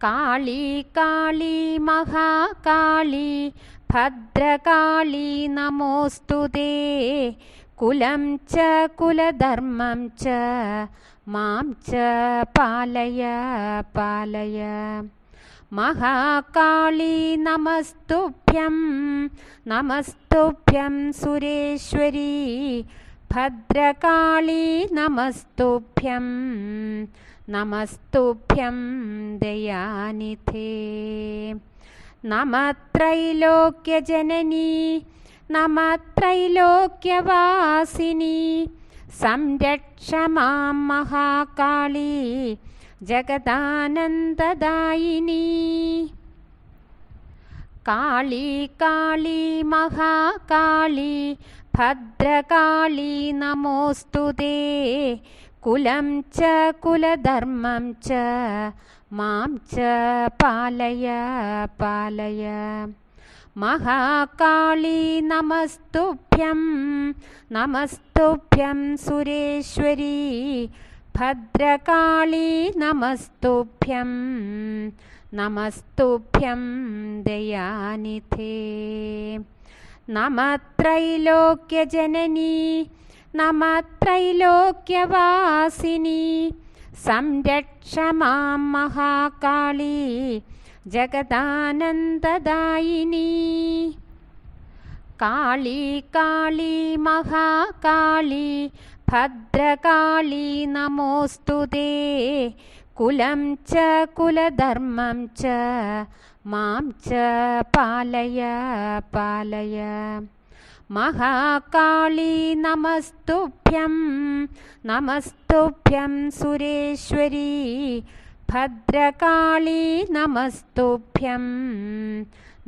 काली काली महाकाली भद्रकाली नमोऽस्तु ते। कुलं च कुलधर्मं च मां च पालय पालय। महाकाली नमस्तुभ्यं नमस्तुभ्यं सुरेश्वरी भद्रकाली नमस्तुभ्यं नमस्तुभ्यं दयानिधे नमः त्रैलोक्यजननी नमः त्रैलोक्यवासिनी संरक्ष मां महाकाली जगदानन्ददायिनी काली काली महाकाली भद्रकाली नमोऽस्तु ते। कुलं च कुलधर्मं च मां च पालय पालय। महाकाली नमस्तुभ्यं नमस्तुभ्यं सुरेश्वरी। भद्रकाली नमस्तुभ्यं नमस्तुभ्यं दयानिधे नमः त्रैलोक्यजननी नमः त्रैलोक्यवासिनी संरक्ष मां महाकाली जगदानन्ददायिनी। काली काली महाकाली भद्रकाली नमोऽस्तु ते कुलं च कुलधर्मं च मां च पालय पालय। महाकाली नमस्तुभ्यं नमस्तुभ्यं सुरेश्वरी। भद्रकाली नमस्तुभ्यं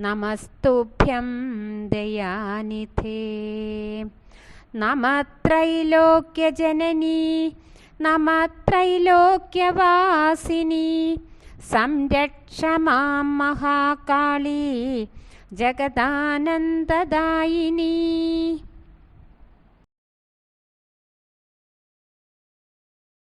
नमस्तुभ्यं दयानिधे। नमः त्रैलोक्यजननी नमः त्रैलोक्यवासिनी संरक्ष मां महाकाली जगदानन्ददायिनी